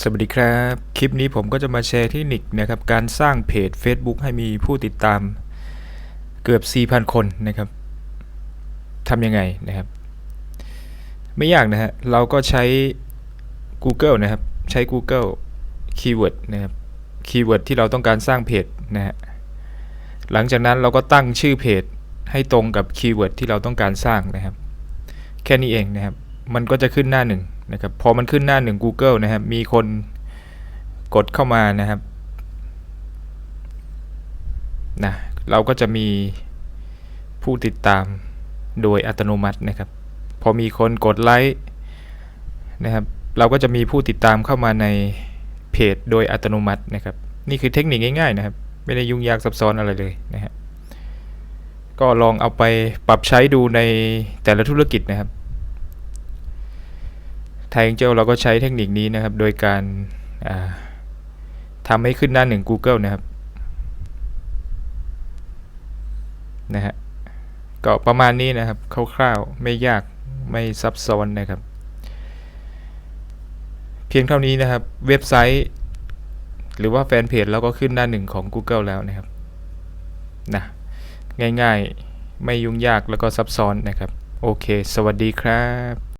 สวัสดีครับ คลิปนี้ผมก็จะมาแชร์เทคนิคนะครับการสร้างเพจ Facebook ให้มีผู้ติดตามเกือบ 4,000 คนนะครับทำยังไงนะครับ ไม่ยากนะฮะเราก็ใช้ Google นะครับ ใช้ Google Keyword นะครับ Keyword ที่เราต้องการสร้างเพจนะฮะหลังจากนั้นเราก็ตั้งชื่อเพจให้ตรงกับ Keyword ที่เราต้องการสร้างนะครับ แค่นี้เองนะครับ มันก็จะขึ้นหน้าหนึ่ง นะครับพอมันขึ้นหน้าหนึ่ง Google นะครับ มีคนกดเข้ามานะครับนะเราก็จะมีผู้ติดตามโดยอัตโนมัตินะครับ พอมีคนกดไลค์นะครับ เราก็จะมีผู้ติดตามเข้ามาในเพจโดยอัตโนมัตินะครับ นี่คือเทคนิคง่ายๆนะครับ ไม่ได้ยุ่งยากซับซ้อนอะไรเลยนะฮะก็ลองเอาไปปรับใช้ดูในแต่ละธุรกิจนะครับ ไทยเจลเราก็ใช้เทคนิคนี้นะครับ โดยการาทำให้ขึ้นหน้าหนึ่ง Google นะครับนะฮะก็ประมาณนี้นะครับคร่าวๆไม่ยากไม่ซับซ้อนนะครับ เพียงเท่านี้นะครับเว็บไซต์ หรือว่าแฟนเพจเราก็ขึ้นหน้าหนึ่งของ Google แล้วนะครับนะง่ายๆไม่ยุ่งยากแล้วก็ซับซ้อนนะครับ โอเค สวัสดีครับ